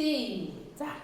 시작.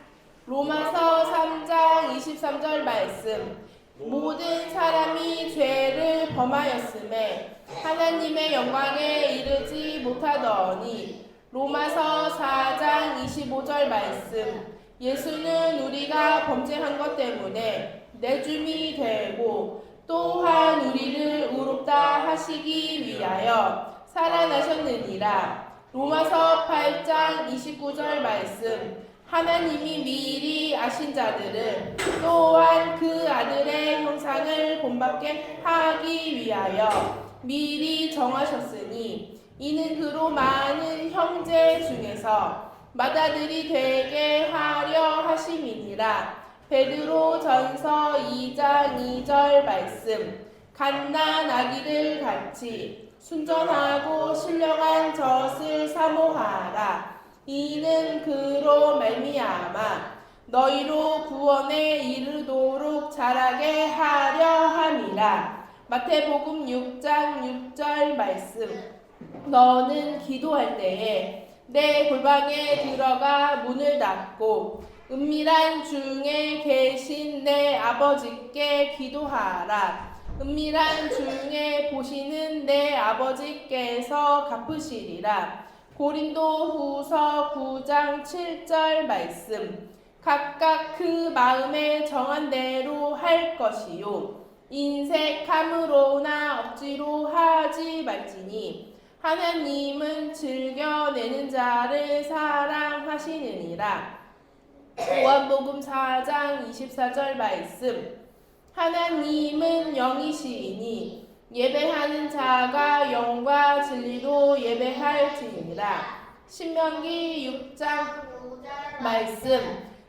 로마서 3장 23절 말씀. 모든 사람이 죄를 범하였음에 하나님의 영광에 이르지 못하더니 로마서 4장 25절 말씀. 예수는 우리가 범죄한 것 때문에 내줌이 되고 또한 우리를 의롭다 하시기 위하여 살아나셨느니라. 로마서 8장 29절 말씀. 하나님이 미리 아신 자들은 또한 그 아들의 형상을 본받게 하기 위하여 미리 정하셨으니 이는 그로 많은 형제 중에서 맏아들이 되게 하려 하심이니라. 베드로 전서 2장 2절 말씀. 갓난 아기들 같이 순전하고 신령한 젖을 사모하라. 이는 그로 말미암아 너희로 구원에 이르도록 자라게 하려 함이라. 마태복음 6장 6절 말씀. 너는 기도할 때에 내 골방에 들어가 문을 닫고 은밀한 중에 계신 내 아버지께 기도하라. 은밀한 중에 보시는 내 아버지께서 갚으시리라. 고린도 후서 9장 7절 말씀. 각각 그 마음에 정한 대로 할 것이요. 인색함으로나 억지로 하지 말지니 하나님은 즐겨내는 자를 사랑하시느니라. 요한복음 4장 24절 말씀. 하나님은 영이시니 예배하는 자가 영과 진리로 예배할지니라. 신명기 6장 말씀.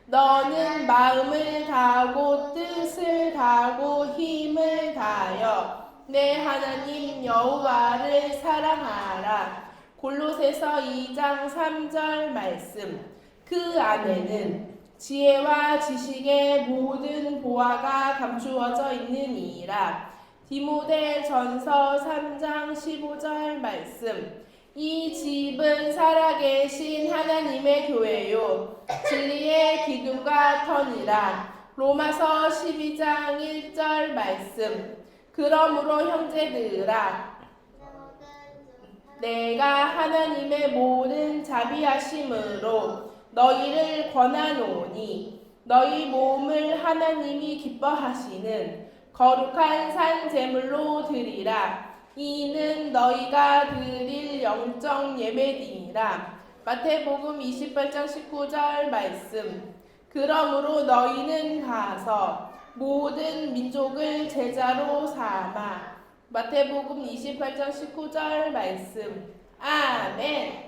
너는 마음을 다하고 뜻을 다하고 힘을 다하여 내 하나님 여호와를 사랑하라. 골로새서 2장 3절 말씀. 그 안에는 지혜와 지식의 모든 보화가 감추어져 있느니라. 디모데 전서 3장 15절 말씀. 이 집은 살아계신 하나님의 교회요. 진리의 기둥과 터니라. 로마서 12장 1절 말씀. 그러므로 형제들아, 내가 하나님의 모든 자비하심으로 너희를 권하노니 너희 몸을 하나님이 기뻐하시는 거룩한 산 제물로 드리라. 이는 너희가 드릴 영적 예배니라. 마태복음 28장 19절 말씀. 그러므로 너희는 가서 모든 민족을 제자로 삼아. 마태복음 28장 19절 말씀. 아멘.